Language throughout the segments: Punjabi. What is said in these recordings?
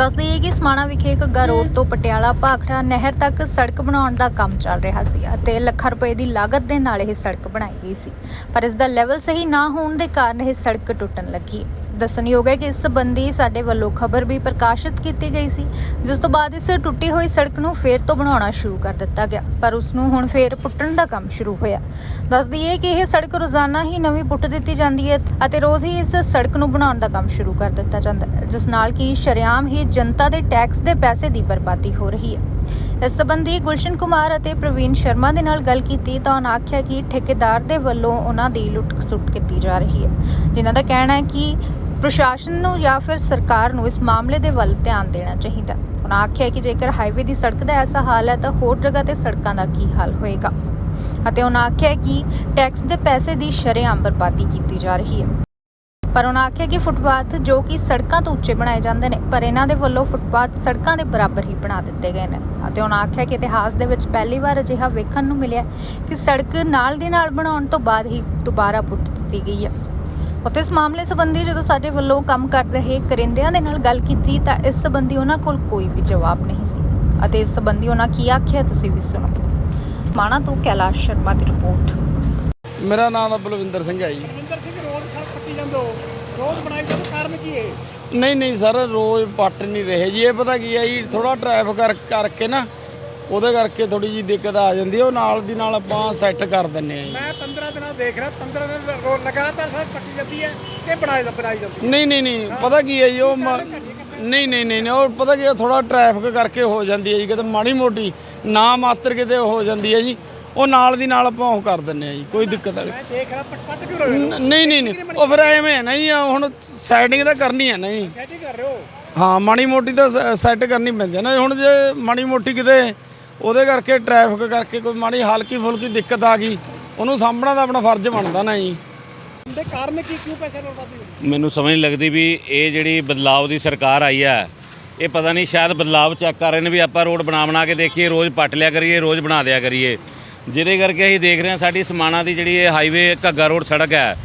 ਦੱਸ ਦਈਏ ਕਿ ਸਮਾਣਾ ਵਿਖੇ ਘੱਗਾ ਰੋਡ ਤੋਂ ਪਟਿਆਲਾ ਭਾਖੜਾ ਨਹਿਰ ਤੱਕ ਸੜਕ ਬਣਾਉਣ ਦਾ ਕੰਮ ਚੱਲ ਰਿਹਾ ਸੀ ਅਤੇ ਲੱਖਾਂ ਰੁਪਏ ਦੀ ਲਾਗਤ ਦੇ ਨਾਲ ਇਹ ਸੜਕ ਬਣਾਈ ਗਈ ਸੀ। ਪਰ ਇਸ ਦਾ ਲੈਵਲ ਸਹੀ ਨਾ ਹੋਣ ਦੇ ਕਾਰਨ ਇਹ ਸੜਕ ਟੁੱਟਣ ਲੱਗੀ। ਦੱਸਣਯੋਗ ਹੈ ਕਿ ਇਸ ਸੰਬੰਧੀ ਸਾਡੇ ਵੱਲੋਂ ਖਬਰ ਵੀ ਪ੍ਰਕਾਸ਼ਿਤ ਕੀਤੀ ਗਈ ਸੀ, ਜਿਸ ਤੋਂ ਬਾਅਦ ਇਸ ਟੁੱਟੀ ਹੋਈ ਸੜਕ ਨੂੰ ਫੇਰ ਤੋਂ ਬਣਾਉਣਾ ਸ਼ੁਰੂ ਕਰ ਦਿੱਤਾ ਗਿਆ, ਪਰ ਉਸ ਨੂੰ ਹੁਣ ਫੇਰ ਪੁੱਟਣ ਦਾ ਕੰਮ ਸ਼ੁਰੂ ਹੋਇਆ। ਦੱਸ ਦਈਏ ਕਿ ਇਹ ਸੜਕ ਰੋਜ਼ਾਨਾ ਹੀ ਨਵੀਂ ਪੁੱਟ ਦਿੱਤੀ ਜਾਂਦੀ ਹੈ ਅਤੇ ਰੋਜ਼ ਹੀ ਇਸ ਸੜਕ ਨੂੰ ਬਣਾਉਣ ਦਾ ਕੰਮ ਸ਼ੁਰੂ ਕਰ ਦਿੱਤਾ ਜਾਂਦਾ ਹੈ, ਜਿਸ ਨਾਲ ਕਿ ਸ਼ਰੇਆਮ ਹੀ ਜਨਤਾ ਦੇ ਟੈਕਸ ਦੇ ਪੈਸੇ ਦੀ ਬਰਬਾਦੀ ਹੋ ਰਹੀ ਹੈ। ਇਸ ਸੰਬੰਧੀ ਗੁਲਸ਼ਨ ਕੁਮਾਰ ਅਤੇ ਪ੍ਰਵੀਨ ਸ਼ਰਮਾ ਦੇ ਨਾਲ ਗੱਲ ਕੀਤੀ ਤਾਂ ਉਹਨਾਂ ਆਖਿਆ ਕਿ ਠੇਕੇਦਾਰ ਦੇ ਵੱਲੋਂ ਉਹਨਾਂ ਦੀ ਲੁੱਟ-ਖਸੁੱਟ ਕੀਤੀ ਜਾ ਰਹੀ ਹੈ, ਜਿਨ੍ਹਾਂ ਦਾ ਕਹਿਣਾ ਹੈ ਕਿ ਪ੍ਰਸ਼ਾਸਨ ਨੂੰ ਜਾਂ ਫਿਰ ਸਰਕਾਰ ਨੂੰ ਇਸ ਮਾਮਲੇ ਦੇ ਵੱਲ ਧਿਆਨ ਦੇਣਾ ਚਾਹੀਦਾ ਹੈ। ਉਹਨਾਂ ਆਖਿਆ ਕਿ ਜੇਕਰ ਹਾਈਵੇ ਦੀ ਸੜਕ ਦਾ ਐਸਾ ਹਾਲ ਹੈ, ਤਾਂ ਹੋਰ ਜਗ੍ਹਾ ਤੇ ਸੜਕਾਂ ਦਾ ਕੀ ਹਾਲ ਹੋਏਗਾ? ਅਤੇ ਉਹਨਾਂ ਆਖਿਆ ਕਿ ਟੈਕਸ ਦੇ ਪੈਸੇ ਦੀ ਸ਼ਰੇਆਮ ਬਰਬਾਦੀ ਕੀਤੀ ਜਾ ਰਹੀ ਹੈ। ਪਰ ਉਹਨਾਂ ਆਖਿਆ ਕਿ ਫੁੱਟਪਾਥ ਜੋ ਕਿ ਸੜਕਾਂ ਤੋਂ ਉੱਚੇ ਬਣਾਏ ਜਾਂਦੇ ਨੇ, ਪਰ ਇਹਨਾਂ ਦੇ ਵੱਲੋਂ ਫੁੱਟਪਾਥ ਸੜਕਾਂ ਦੇ ਬਰਾਬਰ ਹੀ ਬਣਾ ਦਿੱਤੇ ਗਏ ਨੇ। ਅਤੇ ਉਹਨਾਂ ਆਖਿਆ ਕਿ ਇਤਿਹਾਸ ਦੇ ਵਿੱਚ ਪਹਿਲੀ ਵਾਰ ਅਜਿਹਾ ਵੇਖਣ ਨੂੰ ਮਿਲਿਆ ਕਿ ਸੜਕ ਨਾਲ ਦੀ ਨਾਲ ਬਣਾਉਣ ਤੋਂ ਬਾਅਦ ਹੀ ਦੁਬਾਰਾ ਪੁੱਟ ਦਿੱਤੀ ਗਈ ਹੈ। ਉੱਥੇ ਇਸ ਮਾਮਲੇ ਸੰਬੰਧੀ ਜਦੋਂ ਸਾਡੇ ਵੱਲੋਂ ਕੰਮ ਕਰ ਰਹੇ ਕਰਿੰਦਿਆਂ ਦੇ ਨਾਲ ਗੱਲ ਕੀਤੀ ਤਾਂ ਇਸ ਸੰਬੰਧੀ ਉਹਨਾਂ ਕੋਲ ਕੋਈ ਵੀ ਜਵਾਬ ਨਹੀਂ ਸੀ। ਅਤੇ ਇਸ ਸੰਬੰਧੀ ਉਹਨਾਂ ਕੀ ਆਖਿਆ ਤੁਸੀਂ ਵੀ ਸੁਣੋ। ਮਾਣਾ ਤੋਂ ਕੈਲਾਸ਼ ਸ਼ਰਮਾ ਦੀ ਰਿਪੋਰਟ। ਮੇਰਾ ਨਾਮ ਬਲਵਿੰਦਰ ਸਿੰਘ ਹੈ ਜੀ। ਰਵਿੰਦਰ ਸਿੰਘ ਰੋਡ ਸੜਕ ਪੱਟੀ ਜਾਂਦੋ ਰੋਡ ਬਣਾਈ ਜਾਂਦੋ ਕਾਰਨ ਕੀ ਹੈ? ਨਹੀਂ ਨਹੀਂ ਸਰ ਰੋਜ਼ ਪੱਟ ਨਹੀਂ ਰਹੇ ਜੀ। ਇਹ ਪਤਾ ਕੀ ਹੈ ਜੀ ਥੋੜਾ ਟ੍ਰੈਫਿਕ ਕਰ ਕਰਕੇ ਨਾ ਉਹਦੇ ਕਰਕੇ ਥੋੜੀ ਜੀ ਦਿੱਕਤ ਆ ਜਾਂਦੀ ਹੈ ਉਹ ਨਾਲ ਦੀ ਨਾਲ ਆਪਾਂ ਸੈੱਟ ਕਰ ਦਿੰਨੇ ਆ ਜੀ। ਮੈਂ 15 ਦਿਨਾਂ ਦੇਖ ਰਿਹਾ 15 ਦਿਨ ਰੋਡ ਲਗਾਤਾਰ ਸੜਕ ਪੱਟੀ ਜਾਂਦੀ ਹੈ ਕਿ ਬਣਾਈ ਬਣਾਈ ਜਾਂਦੀ? ਨਹੀਂ ਨਹੀਂ ਨਹੀਂ ਪਤਾ ਕੀ ਹੈ ਜੀ ਉਹ ਮ- ਨਹੀਂ ਨਹੀਂ ਨਹੀਂ ਨਹੀਂ, ਉਹ ਪਤਾ ਕੀ ਹੈ ਥੋੜਾ ਟ੍ਰੈਫਿਕ ਕਰਕੇ ਹੋ ਜਾਂਦੀ ਹੈ ਜੀ ਕਿਤੇ ਮਾੜੀ ਮੋਟੀ ਨਾ ਮਾਤਰ ਕਿਤੇ ਹੋ ਜਾਂਦੀ ਹੈ ਜੀ ਉਹ ਨਾਲ ਦੀ ਨਾਲ ਆਪਾਂ ਉਹ ਕਰ ਦਿੰਨੇ ਆ ਜੀ ਕੋਈ ਦਿੱਕਤ ਵਾਲੀ ਮੈਂ ਦੇਖ ਰਿਹਾ ਪੱਟ ਪੱਟ ਕਿਉਂ ਰਹੇ ਹੋ? ਨ- ਨਹੀਂ ਨਹੀਂ ਨਹੀਂ ਉਹ ਫਿਰ ਐਵੇਂ ਹੈ ਨਾ ਜੀ ਹੁਣ ਸੈਟਿੰਗ ਤਾਂ ਕਰਨੀ ਹੈ ਨਾ ਜੀ। ਸੈਟਿੰਗ ਕਰ ਰਹੇ ਹੋ? ਹਾਂ ਮਾੜੀ ਮੋਟੀ ਤਾਂ ਸੈੱਟ ਕਰਨੀ ਪੈਂਦੀ ਹੈ ਨਾ ਹੁਣ ਜੇ ਮਾੜੀ ਮੋਟੀ ਕਿਤੇ ਉਹਦੇ ਕਰਕੇ ਟ੍ਰੈਫਿਕ ਕਰਕੇ ਕੋਈ ਮਾੜੀ ਹਲਕੀ ਫੁਲਕੀ ਦਿੱਕਤ ਆ ਗਈ। ਉਹਨੂੰ ਸਾਂਭਣਾ ਤਾਂ ਆਪਣਾ ਫਰਜ਼ ਬਣਦਾ ਨਾ ਜੀ। ਦੇ ਕਾਰਨ ਕੀ ਕਿਉਂ ਪੈਸੇ ਬਰਬਾਦੀ ਮੈਨੂੰ ਸਮਝ ਨਹੀਂ ਲੱਗਦੀ ਵੀ ਇਹ ਜਿਹੜੀ ਬਦਲਾਵ ਦੀ ਸਰਕਾਰ ਆਈ ਹੈ ਇਹ ਪਤਾ ਨਹੀਂ ਸ਼ਾਇਦ ਬਦਲਾਵ ਚੈੱਕ ਕਰ ਰਹੇ ਨੇ ਵੀ ਆਪਾਂ ਰੋਡ ਬਣਾ ਬਣਾ ਕੇ ਦੇਖੀਏ ਰੋਜ਼ ਪੱਟ ਲਿਆ ਕਰੀਏ ਰੋਜ਼ ਬਣਾ ਦਿਆ ਕਰੀਏ। ਜਿਹਦੇ ਕਰਕੇ ਅਸੀਂ ਦੇਖ ਰਹੇ ਹਾਂ ਸਾਡੀ ਸਮਾਣਾ ਦੀ ਜਿਹੜੀ ਇਹ ਹਾਈਵੇ ਘੱਗਾ ਰੋਡ ਸੜਕ ਹੈ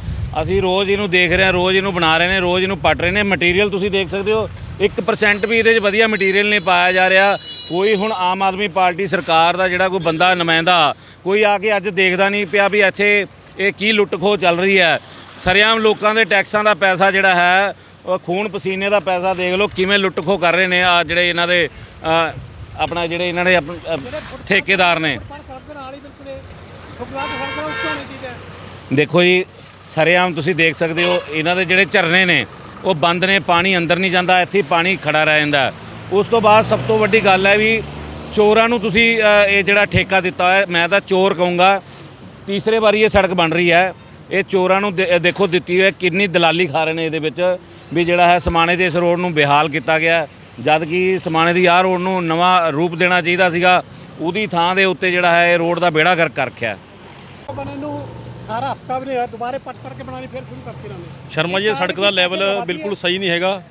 ਅਸੀਂ ਰੋਜ਼ ਇਹਨੂੰ ਦੇਖ ਰਹੇ ਹਾਂ ਰੋਜ਼ ਇਹਨੂੰ ਬਣਾ ਰਹੇ ਨੇ ਰੋਜ਼ ਇਹਨੂੰ ਪੱਟ ਰਹੇ ਨੇ। ਮਟੀਰੀਅਲ ਤੁਸੀਂ ਦੇਖ ਸਕਦੇ ਹੋ 1% ਵੀ ਇਹਦੇ 'ਚ ਵਧੀਆ ਮਟੀਰੀਅਲ ਨਹੀਂ ਪਾਇਆ ਜਾ ਰਿਹਾ। ਕੋਈ ਹੁਣ ਆਮ ਆਦਮੀ ਪਾਰਟੀ ਸਰਕਾਰ ਦਾ ਜਿਹੜਾ ਕੋਈ ਬੰਦਾ ਨੁਮਾਇੰਦਾ, ਕੋਈ ਆ ਕੇ ਅੱਜ ਦੇਖਦਾ ਨਹੀਂ ਪਿਆ ਵੀ ਇੱਥੇ ਇਹ ਕੀ ਲੁੱਟ ਖੋਹ ਚੱਲ ਰਹੀ ਹੈ। ਸਰਿਆਮ ਲੋਕਾਂ ਦੇ ਟੈਕਸਾਂ ਦਾ ਪੈਸਾ ਜਿਹੜਾ ਹੈ, ਉਹ ਖੂਨ ਪਸੀਨੇ ਦਾ ਪੈਸਾ ਦੇਖ ਲਓ ਕਿਵੇਂ ਲੁੱਟ ਖੋਹ ਕਰ ਰਹੇ ਨੇ ਆ ਜਿਹੜੇ ਇਹਨਾਂ ਦੇ ਆਪਣਾ ਜਿਹੜੇ ਇਹਨਾਂ ਦੇ ਠੇਕੇਦਾਰ ਨੇ। ਦੇਖੋ ਜੀ, ਸਰਿਆਮ ਤੁਸੀਂ ਦੇਖ ਸਕਦੇ ਹੋ, ਇਹਨਾਂ ਦੇ ਜਿਹੜੇ ਝਰਨੇ ਨੇ, ਉਹ ਬੰਦ ਨੇ, ਪਾਣੀ ਅੰਦਰ ਨਹੀਂ ਜਾਂਦਾ, ਇੱਥੇ ਪਾਣੀ ਖੜਾ ਰਹਿ ਜਾਂਦਾ। ਉਸ ਤੋਂ ਬਾਅਦ ਸਭ ਤੋਂ ਵੱਡੀ ਗੱਲ ਹੈ ਵੀ ਚੋਰਾਂ ਨੂੰ ਤੁਸੀਂ ਇਹ ਜਿਹੜਾ ਠੇਕਾ ਦਿੱਤਾ ਹੈ ਮੈਂ ਤਾਂ ਚੋਰ ਕਹੂੰਗਾ ਤੀਸਰੇ ਵਾਰੀ ਇਹ ਸੜਕ ਬਣ ਰਹੀ ਹੈ। ਇਹ ਚੋਰਾਂ ਨੂੰ ਦੇ- ਦੇਖੋ ਦਿੱਤੀ ਹੋਈ ਹੈ ਕਿੰਨੀ ਦਲਾਲੀ ਖਾ ਰਹੇ ਨੇ ਇਹਦੇ ਵਿੱਚ ਵੀ ਜਿਹੜਾ ਹੈ ਸਮਾਣੇ ਦੇ ਇਸ ਰੋਡ ਨੂੰ ਬੇਹਾਲ ਕੀਤਾ ਗਿਆ। ਜਦ ਕਿ ਸਮਾਣੇ ਦੀ ਆਹ ਰੋਡ ਨੂੰ ਨਵਾਂ ਰੂਪ ਦੇਣਾ ਚਾਹੀਦਾ ਸੀਗਾ ਉਹਦੀ ਥਾਂ ਦੇ ਉੱਤੇ ਜਿਹੜਾ ਹੈ ਇਹ ਰੋਡ ਦਾ ਬੇੜਾ ਗਰਕ ਕਰ ਰੱਖਿਆ ਬਣੇ ਨੂੰ ਸਾਰਾ ਹਫਤਾ ਵੀ ਨਹੀਂ ਹੋਇਆ ਦੁਬਾਰੇ ਪੱਟ ਪੱਟ ਕੇ ਬਣਾਉਣੀ ਫਿਰ ਸ਼ੁਰੂ ਕਰਤੀ ਇਹਨਾਂ ਨੇ। ਸ਼ਰਮਾ ਜੀ ਇਹ ਸੜਕ ਦਾ ਲੈਵਲ ਬਿਲਕੁਲ ਸਹੀ ਨਹੀਂ ਹੈਗਾ।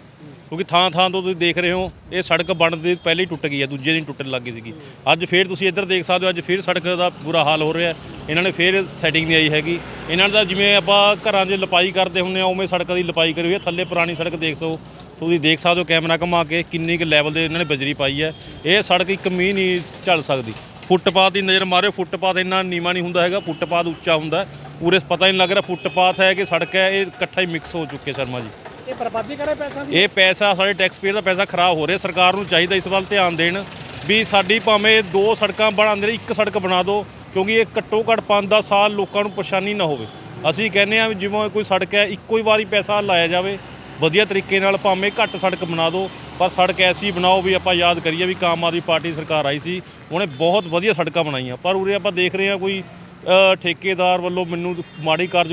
ਕਿਉਂਕਿ ਥਾਂ ਥਾਂ ਤੋਂ ਤੁਸੀਂ ਦੇਖ ਰਹੇ ਹੋ, ਇਹ ਸੜਕ ਬਣਨ ਦੇ ਪਹਿਲੇ ਹੀ ਟੁੱਟ ਗਈ ਹੈ, ਦੂਜੇ ਦਿਨ ਟੁੱਟਣ ਲੱਗ ਗਈ ਸੀਗੀ। ਅੱਜ ਫੇਰ ਤੁਸੀਂ ਇੱਧਰ ਦੇਖ ਸਕਦੇ ਹੋ, ਅੱਜ ਫੇਰ ਸੜਕ ਦਾ ਬੁਰਾ ਹਾਲ ਹੋ ਰਿਹਾ ਇਹਨਾਂ ਨੇ ਫੇਰ ਸੈਟਿੰਗ ਨਹੀਂ ਆਈ ਹੈਗੀ। ਇਹਨਾਂ ਦਾ ਜਿਵੇਂ ਆਪਾਂ ਘਰਾਂ 'ਚ ਲਪਾਈ ਕਰਦੇ ਹੁੰਦੇ ਆ ਉਵੇਂ ਸੜਕਾਂ ਦੀ ਲਪਾਈ ਕਰੀ ਹੋਈ ਹੈ। ਥੱਲੇ ਪੁਰਾਣੀ ਸੜਕ ਦੇਖ ਸੋ ਤੁਸੀਂ ਦੇਖ ਸਕਦੇ ਹੋ ਕੈਮਰਾ ਘੁਮਾ ਕੇ ਕਿੰਨੀ ਕੁ ਲੈਵਲ ਦੇ ਇਹਨਾਂ ਨੇ ਬਜਰੀ ਪਾਈ ਹੈ। ਇਹ ਸੜਕ ਇੱਕ ਮੀਂਹ ਨਹੀਂ ਚੱਲ ਸਕਦੀ। ਫੁੱਟਪਾਥ ਦੀ ਨਜ਼ਰ ਮਾਰਿਓ, ਫੁੱਟਪਾਥ ਇੰਨਾ ਨੀਵਾ ਨਹੀਂ ਹੁੰਦਾ ਹੈਗਾ, ਫੁੱਟਪਾਥ ਉੱਚਾ ਹੁੰਦਾ ਪੂਰੇ ਪਤਾ ਹੀ ਨਹੀਂ ਲੱਗ ਰਿਹਾ, ਫੁੱਟਪਾਥ ਹੈ ਕਿ ਸੜਕ ਹੈ, ਇਹ ਇਕੱਠਾ ਹੀ ਮਿਕਸ ਹੋ ਚੁੱਕੇ ਸ਼ਰਮਾ ਜੀ। ਇਹ ਬਰਬਾਦੀ ਕਰੇ ਪੈਸਾ ਦੀ? ਇਹ ਪੈਸਾ, ਸਾਡੇ ਟੈਕਸ ਪੇਅਰ ਦਾ ਪੈਸਾ ਖਰਾਬ ਹੋ ਰਿਹਾ। ਸਰਕਾਰ ਨੂੰ ਚਾਹੀਦਾ ਇਸ ਵੱਲ ਧਿਆਨ ਦੇਣ ਵੀ ਸਾਡੀ ਭਾਵੇਂ ਦੋ ਸੜਕਾਂ ਬਣਾਉਂਦੇ ਨੇ ਇੱਕ ਸੜਕ ਬਣਾ ਦਿਓ, ਕਿਉਂਕਿ ਇਹ ਘੱਟੋ ਘੱਟ 5-10 ਸਾਲ ਲੋਕਾਂ ਨੂੰ ਪਰੇਸ਼ਾਨੀ ਨਾ ਹੋਵੇ। ਅਸੀਂ ਕਹਿੰਦੇ ਆ ਵੀ ਜਿਵੇਂ ਕੋਈ ਸੜਕ ਹੈ, ਇੱਕੋ ਹੀ ਵਾਰੀ ਪੈਸਾ ਲਾਇਆ ਜਾਵੇ, ਵਧੀਆ ਤਰੀਕੇ ਨਾਲ ਭਾਵੇਂ ਘੱਟ ਸੜਕ ਬਣਾ ਦਿਓ, ਪਰ ਸੜਕ ਐਸੀ ਬਣਾਓ ਵੀ ਆਪਾਂ ਯਾਦ ਕਰੀਏ ਵੀ ਕਾਮ ਆਦਮੀ ਪਾਰਟੀ ਸਰਕਾਰ ਆਈ ਸੀ, ਉਹਨੇ ਬਹੁਤ ਵਧੀਆ ਸੜਕਾਂ ਬਣਾਈਆਂ। ਪਰ ਉਰੇ ਆਪਾਂ ਦੇਖ ਰਹੇ ਹਾਂ ਕੋਈ ਠੇਕੇਦਾਰ ਵੱਲੋਂ ਮੈਨੂੰ ਮਾੜੀ ਕਾਰਜ